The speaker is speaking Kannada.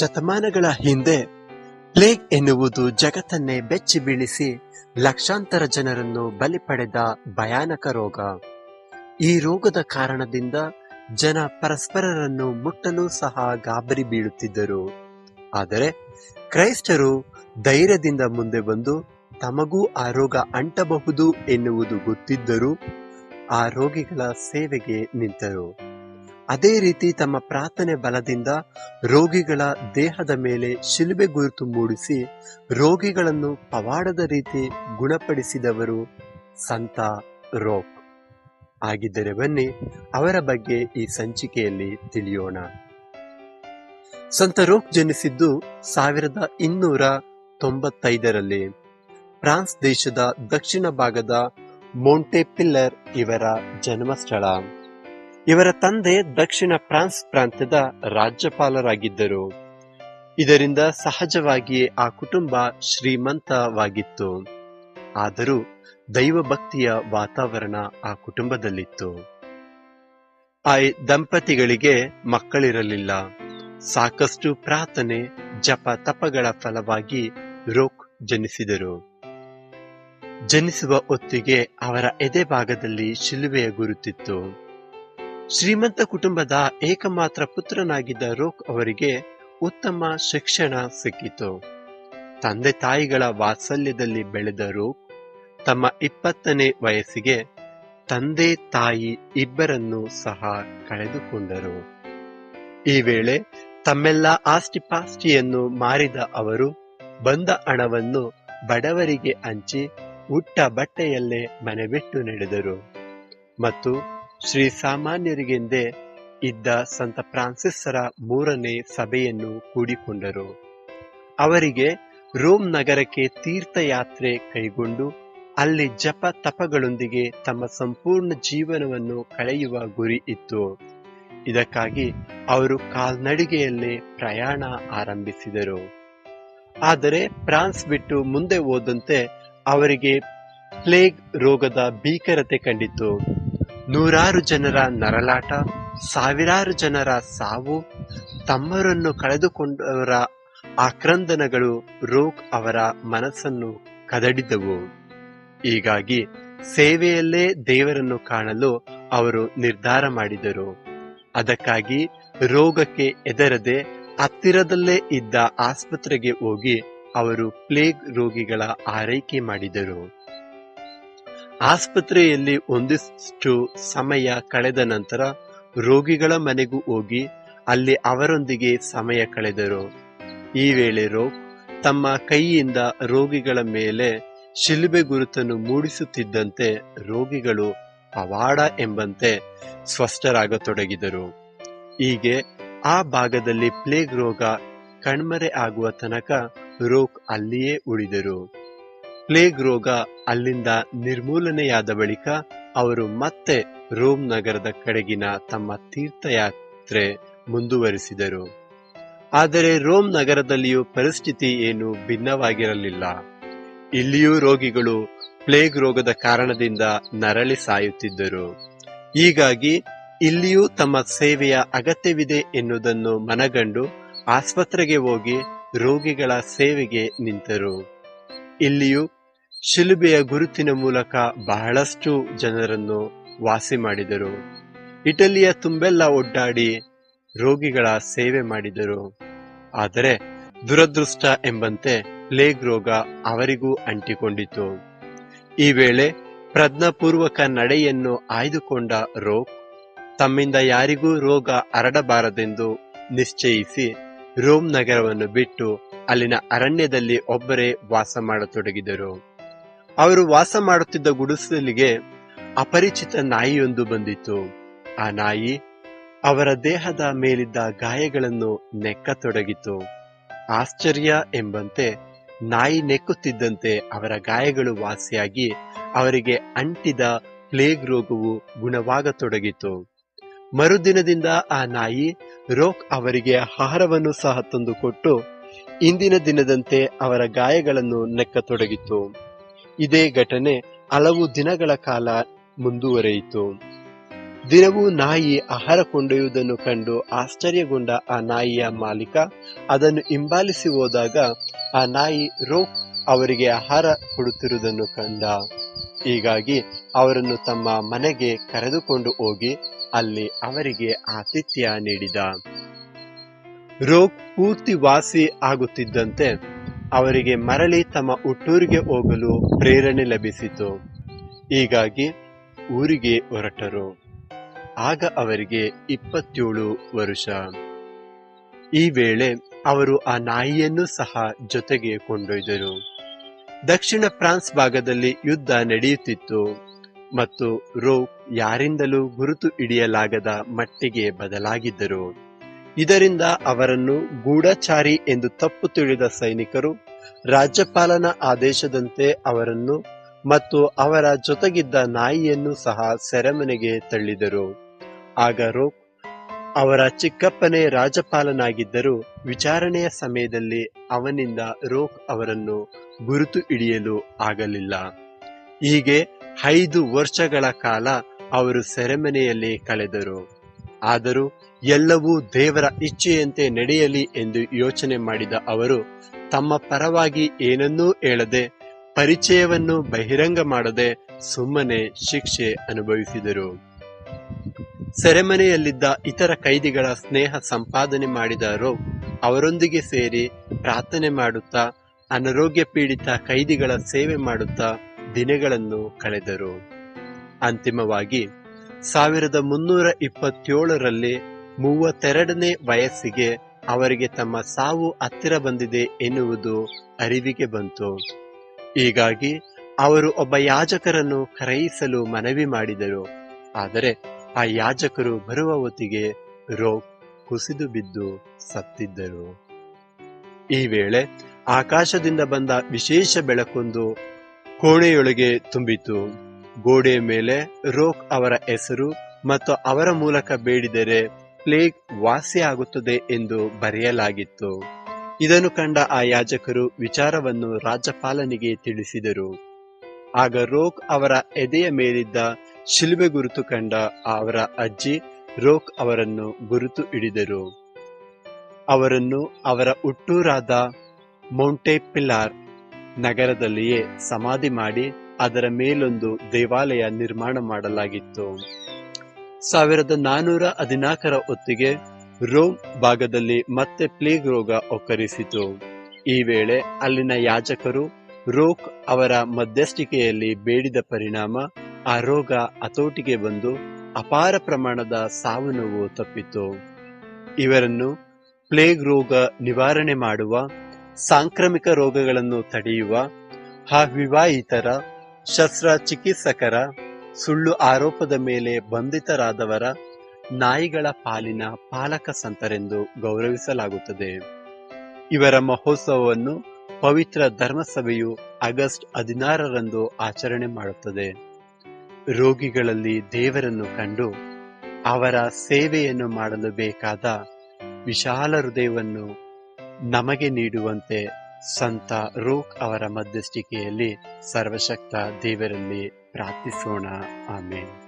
ಶತಮಾನಗಳ ಹಿಂದೆ ಪ್ಲೇಗ್ ಎನ್ನುವುದು ಜಗತ್ತನ್ನೇ ಬೆಚ್ಚಿ ಬೀಳಿಸಿ ಲಕ್ಷಾಂತರ ಜನರನ್ನು ಬಲಿ ಪಡೆದ ಭಯಾನಕ ರೋಗ. ಈ ರೋಗದ ಕಾರಣದಿಂದ ಜನ ಪರಸ್ಪರರನ್ನು ಮುಟ್ಟಲು ಸಹ ಗಾಬರಿ ಬೀಳುತ್ತಿದ್ದರು. ಆದರೆ ಕ್ರೈಸ್ತರು ಧೈರ್ಯದಿಂದ ಮುಂದೆ ಬಂದು ತಮಗೂ ಆ ರೋಗ ಅಂಟಬಹುದು ಎನ್ನುವುದು ಗೊತ್ತಿದ್ದರೂ ಆ ರೋಗಿಗಳ ಸೇವೆಗೆ ನಿಂತರು. ಅದೇ ರೀತಿ ತಮ್ಮ ಪ್ರಾರ್ಥನೆ ಬಲದಿಂದ ರೋಗಿಗಳ ದೇಹದ ಮೇಲೆ ಶಿಲುಬೆ ಗುರುತು ಮೂಡಿಸಿ ರೋಗಿಗಳನ್ನು ಪವಾಡದ ರೀತಿ ಗುಣಪಡಿಸಿದವರು ಸಂತ ರೋಕ್. ಆಗಿದ್ದರೆ ಬನ್ನಿ, ಅವರ ಬಗ್ಗೆ ಈ ಸಂಚಿಕೆಯಲ್ಲಿ ತಿಳಿಯೋಣ. ಸಂತ ರೋಕ್ ಜನಿಸಿದ್ದು ಸಾವಿರದ ಇನ್ನೂರ ತೊಂಬತ್ತೈದರಲ್ಲಿ. ಫ್ರಾನ್ಸ್ ದೇಶದ ದಕ್ಷಿಣ ಭಾಗದ ಮೋಂಟೆಪಿಲ್ಲರ್ ಇವರ ಜನ್ಮಸ್ಥಳ. ಇವರ ತಂದೆ ದಕ್ಷಿಣ ಫ್ರಾನ್ಸ್ ಪ್ರಾಂತ್ಯದ ರಾಜ್ಯಪಾಲರಾಗಿದ್ದರು. ಇದರಿಂದ ಸಹಜವಾಗಿಯೇ ಆ ಕುಟುಂಬ ಶ್ರೀಮಂತವಾಗಿತ್ತು. ಆದರೂ ದೈವಭಕ್ತಿಯ ವಾತಾವರಣ ಆ ಕುಟುಂಬದಲ್ಲಿತ್ತು. ಆ ದಂಪತಿಗಳಿಗೆ ಮಕ್ಕಳಿರಲಿಲ್ಲ. ಸಾಕಷ್ಟು ಪ್ರಾರ್ಥನೆ, ಜಪ ತಪಗಳ ಫಲವಾಗಿ ರೋಕ್ ಜನಿಸಿದರು. ಜನಿಸುವ ಹೊತ್ತಿಗೆ ಅವರ ಎದೆ ಭಾಗದಲ್ಲಿ ಶಿಲುಬೆಯ ಗುರುತಿತ್ತು. ಶ್ರೀಮಂತ ಕುಟುಂಬದ ಏಕಮಾತ್ರ ಪುತ್ರನಾಗಿದ್ದ ರೋಕ್ ಅವರಿಗೆ ಉತ್ತಮ ಶಿಕ್ಷಣ ಸಿಕ್ಕಿತು. ತಂದೆ ತಾಯಿಗಳ ವಾತ್ಸಲ್ಯದಲ್ಲಿ ಬೆಳೆದ ರೋಕ್ ತಮ್ಮ ಇಪ್ಪತ್ತನೇ ವಯಸ್ಸಿಗೆ ತಂದೆ ತಾಯಿ ಇಬ್ಬರನ್ನು ಸಹ ಕಳೆದುಕೊಂಡರು. ಈ ವೇಳೆ ತಮ್ಮೆಲ್ಲ ಆಸ್ತಿಪಾಸ್ತಿಯನ್ನು ಮಾರಿದ ಅವರು ಬಂದ ಹಣವನ್ನು ಬಡವರಿಗೆ ಹಂಚಿ ಉಟ್ಟ ಬಟ್ಟೆಯಲ್ಲೇ ಮನೆ ಬಿಟ್ಟು ನಡೆದರು. ಮತ್ತು ಶ್ರೀ ಸಾಮಾನ್ಯರಿಗೆಂದೇ ಇದ್ದ ಸಂತ ಫ್ರಾನ್ಸಿಸ್ಸರ ಮೂರನೇ ಸಭೆಯನ್ನು ಕೂಡಿಕೊಂಡರು. ಅವರಿಗೆ ರೋಮ್ ನಗರಕ್ಕೆ ತೀರ್ಥಯಾತ್ರೆ ಕೈಗೊಂಡು ಅಲ್ಲಿ ಜಪ ತಪಗಳೊಂದಿಗೆ ತಮ್ಮ ಸಂಪೂರ್ಣ ಜೀವನವನ್ನು ಕಳೆಯುವ ಗುರಿ ಇತ್ತು. ಇದಕ್ಕಾಗಿ ಅವರು ಕಾಲ್ನಡಿಗೆಯಲ್ಲೇ ಪ್ರಯಾಣ ಆರಂಭಿಸಿದರು. ಆದರೆ ಫ್ರಾನ್ಸ್ ಬಿಟ್ಟು ಮುಂದೆ ಹೋದಂತೆ ಅವರಿಗೆ ಪ್ಲೇಗ್ ರೋಗದ ಭೀಕರತೆ ಕಂಡಿತು ನೂರಾರು ಜನರ ನರಳಾಟ ಸಾವಿರಾರು ಜನರ ಸಾವು, ತಮ್ಮರನ್ನು ಕಳೆದುಕೊಂಡವರ ಆಕ್ರಂದನಗಳು ರೋಕ್ ಅವರ ಮನಸ್ಸನ್ನು ಕದಡಿದವು. ಹೀಗಾಗಿ ಸೇವೆಯಲ್ಲೇ ದೇವರನ್ನು ಕಾಣಲು ಅವರು ನಿರ್ಧಾರ ಮಾಡಿದರು. ಅದಕ್ಕಾಗಿ ರೋಗಕ್ಕೆ ಎದರದೆ ಹತ್ತಿರದಲ್ಲೇ ಇದ್ದ ಆಸ್ಪತ್ರೆಗೆ ಹೋಗಿ ಅವರು ಪ್ಲೇಗ್ ರೋಗಿಗಳ ಆರೈಕೆ ಮಾಡಿದರು. ಆಸ್ಪತ್ರೆಯಲ್ಲಿ ಒಂದಿಷ್ಟು ಸಮಯ ಕಳೆದ ನಂತರ ರೋಗಿಗಳ ಮನೆಗೂ ಹೋಗಿ ಅಲ್ಲಿ ಅವರೊಂದಿಗೆ ಸಮಯ ಕಳೆದರು. ಈ ವೇಳೆ ರೋಗ್ ತಮ್ಮ ಕೈಯಿಂದ ರೋಗಿಗಳ ಮೇಲೆ ಶಿಲುಬೆ ಗುರುತನ್ನು ಮೂಡಿಸುತ್ತಿದ್ದಂತೆ ರೋಗಿಗಳು ಪವಾಡ ಎಂಬಂತೆ ಸ್ಪಷ್ಟರಾಗತೊಡಗಿದರು ಹೀಗೆ ಆ ಭಾಗದಲ್ಲಿ ಪ್ಲೇಗ್ ರೋಗ ಕಣ್ಮರೆ ಆಗುವ ತನಕ ರೋಗ್ ಅಲ್ಲಿಯೇ ಉಳಿದರು. ಪ್ಲೇಗ್ ರೋಗ ಅಲ್ಲಿಂದ ನಿರ್ಮೂಲನೆಯಾದ ಬಳಿಕ ಅವರು ಮತ್ತೆ ರೋಮ್ ನಗರದ ಕಡೆಗಿನ ತಮ್ಮ ತೀರ್ಥಯಾತ್ರೆ ಮುಂದುವರಿಸಿದರು. ಆದರೆ ರೋಮ್ ನಗರದಲ್ಲಿಯೂ ಪರಿಸ್ಥಿತಿ ಏನು ಭಿನ್ನವಾಗಿರಲಿಲ್ಲ. ಇಲ್ಲಿಯೂ ರೋಗಿಗಳು ಪ್ಲೇಗ್ ರೋಗದ ಕಾರಣದಿಂದ ನರಳಿ ಸಾಯುತ್ತಿದ್ದರು. ಹೀಗಾಗಿ ಇಲ್ಲಿಯೂ ತಮ್ಮ ಸೇವೆಯ ಅಗತ್ಯವಿದೆ ಎನ್ನುವುದನ್ನು ಮನಗಂಡು ಆಸ್ಪತ್ರೆಗೆ ಹೋಗಿ ರೋಗಿಗಳ ಸೇವೆಗೆ ನಿಂತರು. ಇಲ್ಲಿಯೂ ಶಿಲುಬೆಯ ಗುರುತಿನ ಮೂಲಕ ಬಹಳಷ್ಟು ಜನರನ್ನು ವಾಸಿ ಮಾಡಿದರು. ಇಟಲಿಯ ತುಂಬೆಲ್ಲ ಒಡ್ಡಾಡಿ ರೋಗಿಗಳ ಸೇವೆ ಮಾಡಿದರು. ಆದರೆ ದುರದೃಷ್ಟ ಎಂಬಂತೆ ಪ್ಲೇಗ್ ರೋಗ ಅವರಿಗೂ ಅಂಟಿಕೊಂಡಿತು. ಈ ವೇಳೆ ಪ್ರಜ್ಞಾಪೂರ್ವಕ ನಡೆಯನ್ನು ಆಯ್ದುಕೊಂಡ ರೋಗ್ ತಮ್ಮಿಂದ ಯಾರಿಗೂ ರೋಗ ಹರಡಬಾರದೆಂದು ನಿಶ್ಚಯಿಸಿ ರೋಮ್ ನಗರವನ್ನು ಬಿಟ್ಟು ಅಲ್ಲಿನ ಅರಣ್ಯದಲ್ಲಿ ಒಬ್ಬರೇ ವಾಸ ಮಾಡತೊಡಗಿದರು. ಅವರು ವಾಸ ಮಾಡುತ್ತಿದ್ದ ಗುಡಿಸಲಿಗೆ ಅಪರಿಚಿತ ನಾಯಿಯೊಂದು ಬಂದಿತು ಆ ನಾಯಿ ಅವರ ದೇಹದ ಮೇಲಿದ್ದ ಗಾಯಗಳನ್ನು ನೆಕ್ಕತೊಡಗಿತು. ಆಶ್ಚರ್ಯ ಎಂಬಂತೆ ನಾಯಿ ನೆಕ್ಕುತ್ತಿದ್ದಂತೆ ಅವರ ಗಾಯಗಳು ವಾಸಿಯಾಗಿ ಅವರಿಗೆ ಅಂಟಿದ ಪ್ಲೇಗ್ ರೋಗವು ಗುಣವಾಗತೊಡಗಿತು. ಮರುದಿನದಿಂದ ಆ ನಾಯಿ ರೋಕ್ ಅವರಿಗೆ ಆಹಾರವನ್ನು ಸಹ ತಂದುಕೊಟ್ಟು ಇಂದಿನ ದಿನದಂತೆ ಅವರ ಗಾಯಗಳನ್ನು ನೆಕ್ಕತೊಡಗಿತು. ಇದೇ ಘಟನೆ ಹಲವು ದಿನಗಳ ಕಾಲ ಮುಂದುವರೆಯಿತು. ದಿನವೂ ನಾಯಿ ಆಹಾರ ಕೊಂಡೊಯ್ಯುವುದನ್ನು ಕಂಡು ಆಶ್ಚರ್ಯಗೊಂಡ ಆ ನಾಯಿಯ ಮಾಲೀಕ ಅದನ್ನು ಹಿಂಬಾಲಿಸಿ ಹೋದಾಗ ಆ ನಾಯಿ ರೋಕ್ ಅವರಿಗೆ ಆಹಾರ ಕೊಡುತ್ತಿರುವುದನ್ನು ಕಂಡ. ಹೀಗಾಗಿ ಅವರನ್ನು ತಮ್ಮ ಮನೆಗೆ ಕರೆದುಕೊಂಡು ಹೋಗಿ ಅಲ್ಲಿ ಅವರಿಗೆ ಆತಿಥ್ಯ ನೀಡಿದ. ರೋಗ್ ಪೂರ್ತಿ ವಾಸಿ ಆಗುತ್ತಿದ್ದಂತೆ ಅವರಿಗೆ ಮರಳಿ ತಮ್ಮ ಹುಟ್ಟೂರಿಗೆ ಹೋಗಲು ಪ್ರೇರಣೆ ಲಭಿಸಿತು. ಹೀಗಾಗಿ ಊರಿಗೆ ಹೊರಟರು. ಆಗ ಅವರಿಗೆ ಇಪ್ಪತ್ತೇಳು ವರುಷ. ಈ ವೇಳೆ ಅವರು ಆ ನಾಯಿಯನ್ನು ಸಹ ಜೊತೆಗೆ ಕೊಂಡೊಯ್ದರು. ದಕ್ಷಿಣ ಫ್ರಾನ್ಸ್ ಭಾಗದಲ್ಲಿ ಯುದ್ಧ ನಡೆಯುತ್ತಿತ್ತು. ಮತ್ತು ರೋಪ್ ಯಾರಿಂದಲೂ ಗುರುತು ಹಿಡಿಯಲಾಗದ ಮಟ್ಟಿಗೆ ಬದಲಾಗಿದ್ದರು. ಇದರಿಂದ ಅವರನ್ನು ಗೂಢಚಾರಿ ಎಂದು ತಪ್ಪು ತಿಳಿದ ಸೈನಿಕರು ರಾಜ್ಯಪಾಲನ ಆದೇಶದಂತೆ ಅವರನ್ನು ಮತ್ತು ಅವರ ಜೊತೆಗಿದ್ದ ನಾಯಿಯನ್ನು ಸಹ ಸೆರೆಮನೆಗೆ ತಳ್ಳಿದರು. ಆಗ ರೋಕ್ ಅವರ ಚಿಕ್ಕಪ್ಪನೇ ರಾಜ್ಯಪಾಲನಾಗಿದ್ದರೂ ವಿಚಾರಣೆಯ ಸಮಯದಲ್ಲಿ ಅವನಿಂದ ರೋಕ್ ಅವರನ್ನು ಗುರುತು ಹಿಡಿಯಲು ಆಗಲಿಲ್ಲ. ಹೀಗೆ ಐದು ವರ್ಷಗಳ ಕಾಲ ಅವರು ಸೆರೆಮನೆಯಲ್ಲಿ ಕಳೆದರು. ಆದರೂ ಎಲ್ಲವೂ ದೇವರ ಇಚ್ಛೆಯಂತೆ ನಡೆಯಲಿ ಎಂದು ಯೋಚನೆ ಮಾಡಿದ ಅವರು, ತಮ್ಮ ಪರವಾಗಿ ಏನನ್ನೂ ಹೇಳದೆ ಪರಿಚಯವನ್ನು ಬಹಿರಂಗ ಮಾಡದೆ ಸುಮ್ಮನೆ ಶಿಕ್ಷೆ ಅನುಭವಿಸಿದರು. ಸೆರೆಮನೆಯಲ್ಲಿದ್ದ ಇತರ ಕೈದಿಗಳ ಸ್ನೇಹ ಸಂಪಾದನೆ ಮಾಡಿದ ರೋ ಅವರೊಂದಿಗೆ ಸೇರಿ ಪ್ರಾರ್ಥನೆ ಮಾಡುತ್ತಾ ಅನಾರೋಗ್ಯ ಪೀಡಿತ ಕೈದಿಗಳ ಸೇವೆ ಮಾಡುತ್ತಾ ದಿನಗಳನ್ನು ಕಳೆದರು. ಅಂತಿಮವಾಗಿ, ಸಾವಿರದ ಮುನ್ನೂರ ಇಪ್ಪತ್ತೇಳರಲ್ಲಿ ಮೂವತ್ತೆರಡನೇ ವಯಸ್ಸಿಗೆ ಅವರಿಗೆ ತಮ್ಮ ಸಾವು ಹತ್ತಿರ ಬಂದಿದೆ ಎನ್ನುವುದು ಅರಿವಿಗೆ ಬಂತು. ಹೀಗಾಗಿ, ಅವರು ಒಬ್ಬ ಯಾಜಕರನ್ನು ಕರೆಯಿಸಲು ಮನವಿ ಮಾಡಿದರು. ಆದರೆ, ಆ ಯಾಜಕರು ಬರುವ ಹೊತ್ತಿಗೆ ರೋಗ್ ಕುಸಿದು ಬಿದ್ದು ಸತ್ತಿದ್ದರು. ಈ ವೇಳೆ, ಆಕಾಶದಿಂದ ಬಂದ ವಿಶೇಷ ಬೆಳಕೊಂದು ಕೋಣೆಯೊಳಗೆ ತುಂಬಿತು. ಗೋಡೆಯ ಮೇಲೆ ರೋಕ್ ಅವರ ಹೆಸರು ಮತ್ತು ಅವರ ಮೂಲಕ ಬೇಡಿದರೆ ಪ್ಲೇಗ್ ವಾಸಿಯಾಗುತ್ತದೆ ಎಂದು ಬರೆಯಲಾಗಿತ್ತು. ಇದನ್ನು ಕಂಡ ಆ ಯಾಜಕರು ವಿಚಾರವನ್ನು ರಾಜ್ಯಪಾಲನಿಗೆ ತಿಳಿಸಿದರು. ಆಗ ರೋಕ್ ಅವರ ಎದೆಯ ಮೇಲಿದ್ದ ಶಿಲುಬೆ ಗುರುತು ಕಂಡ ಅವರ ಅಜ್ಜಿ ರೋಕ್ ಅವರನ್ನು ಗುರುತು ಹಿಡಿದರು. ಅವರನ್ನು ಅವರ ಹುಟ್ಟೂರಾದ ಮೌಂಟೆಪಿಲಾರ್ ನಗರದಲ್ಲಿಯೇ ಸಮಾಧಿ ಮಾಡಿ ಅದರ ಮೇಲೊಂದು ದೇವಾಲಯ ನಿರ್ಮಾಣ ಮಾಡಲಾಗಿತ್ತು. ಸಾವಿರದ ನಾನೂರ ಹದಿನಾಲ್ಕರ ಹೊತ್ತಿಗೆ ರೋಮ್ ಭಾಗದಲ್ಲಿ ಮತ್ತೆ ಪ್ಲೇಗ್ ರೋಗ ಒಕ್ಕರಿಸಿತು. ಈ ವೇಳೆ ಅಲ್ಲಿನ ಯಾಜಕರು ರೋಕ್ ಅವರ ಮಧ್ಯಸ್ಥಿಕೆಯಲ್ಲಿ ಬೇಡಿದ ಪರಿಣಾಮ ಆ ರೋಗ ಹತೋಟಿಗೆ ಬಂದು ಅಪಾರ ಪ್ರಮಾಣದ ಸಾವು ನೋವು ತಪ್ಪಿತು. ಇವರನ್ನು ಪ್ಲೇಗ್ ರೋಗ ನಿವಾರಣೆ ಮಾಡುವ ಸಾಂಕ್ರಾಮಿಕ ರೋಗಗಳನ್ನು ತಡೆಯುವ ಅವಿವಾಹಿತರ, ಶಸ್ತ್ರಚಿಕಿತ್ಸಕರ, ಸುಳ್ಳು ಆರೋಪದ ಮೇಲೆ ಬಂಧಿತರಾದವರ ನಾಯಿಗಳ ಪಾಲಿನ ಪಾಲಕ ಸಂತರೆಂದು ಗೌರವಿಸಲಾಗುತ್ತದೆ. ಇವರ ಮಹೋತ್ಸವವನ್ನು ಪವಿತ್ರ ಧರ್ಮಸಭೆಯು ಆಗಸ್ಟ್ ಹದಿನಾರರಂದು ಆಚರಣೆ ಮಾಡುತ್ತದೆ. ರೋಗಿಗಳಲ್ಲಿ ದೇವರನ್ನು ಕಂಡು ಅವರ ಸೇವೆಯನ್ನು ಮಾಡಲು ಬೇಕಾದ ವಿಶಾಲ ಹೃದಯವನ್ನು ನಮಗೆ ನೀಡುವಂತೆ ಸಂತ ರೂಕ್ ಅವರ ಮಧ್ಯಸ್ಥಿಕೆಯಲ್ಲಿ ಸರ್ವಶಕ್ತ ದೇವರಲ್ಲಿ ಪ್ರಾರ್ಥಿಸೋಣ. ಆಮೇಲೆ